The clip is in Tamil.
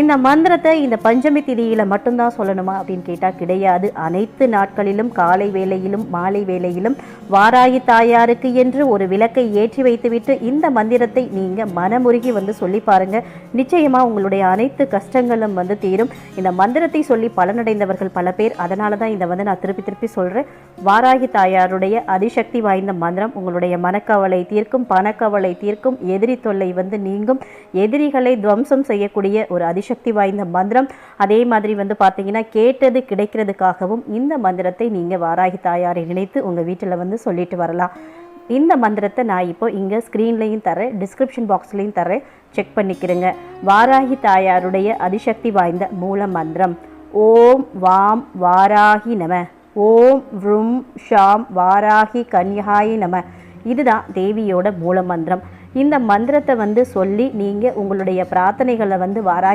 இந்த மந்திரத்தை இந்த பஞ்சமி திதியில் மட்டும்தான் சொல்லணுமா அப்படின்னு கேட்டால் கிடையாது. அனைத்து நாட்களிலும் காலை வேளையிலும் மாலை வேளையிலும் வாராகி தாயாருக்கு என்று ஒரு விளக்கை ஏற்றி வைத்துவிட்டு இந்த மந்திரத்தை நீங்கள் மனமுருகி வந்து சொல்லி பாருங்க. நிச்சயமா உங்களுடைய அனைத்து கஷ்டங்களும் வந்து தீரும். இந்த மந்திரத்தை சொல்லி பலனடைந்தவர்கள் பல பேர். அதனால தான் இதை வந்து நான் திருப்பி திருப்பி சொல்கிறேன் வாராகி தாயாருடைய அதிசக்தி வாய்ந்த மந்திரம் உங்களுடைய மனக்கவலை தீர்க்கும் பணக்கவலை தீர்க்கும் எதிரி தொல்லை வந்து நீங்கும். எதிரிகளை துவம்சம் செய்யக்கூடிய ஒரு அதிசக்தி வாய்ந்த மந்திரம். அதே மாதிரி வந்து பார்த்தீங்கன்னா கேட்டது கிடைக்கிறதுக்காகவும் இந்த மந்திரத்தை நீங்கள் வாராகி தாயாரை நினைத்து உங்கள் வீட்டில் வந்து சொல்லிட்டு வரலாம். இந்த மந்திரத்தை நான் இப்போ இங்கே ஸ்க்ரீன்லேயும் தரேன் டிஸ்கிரிப்ஷன் பாக்ஸ்லையும் தரேன் செக் பண்ணிக்கிறேங்க. வாராகி தாயாருடைய அதிசக்தி வாய்ந்த மூல மந்திரம். ஓம் வாம் வாராகி நம. ஓம் வ்ரும் ஷாம் வாராகி கன்யாயி நம. இதுதான் தேவியோட மூல மந்திரம். இந்த மந்திரத்தை வந்து சொல்லி நீங்கள் உங்களுடைய பிரார்த்தனைகளை வந்து வாராகி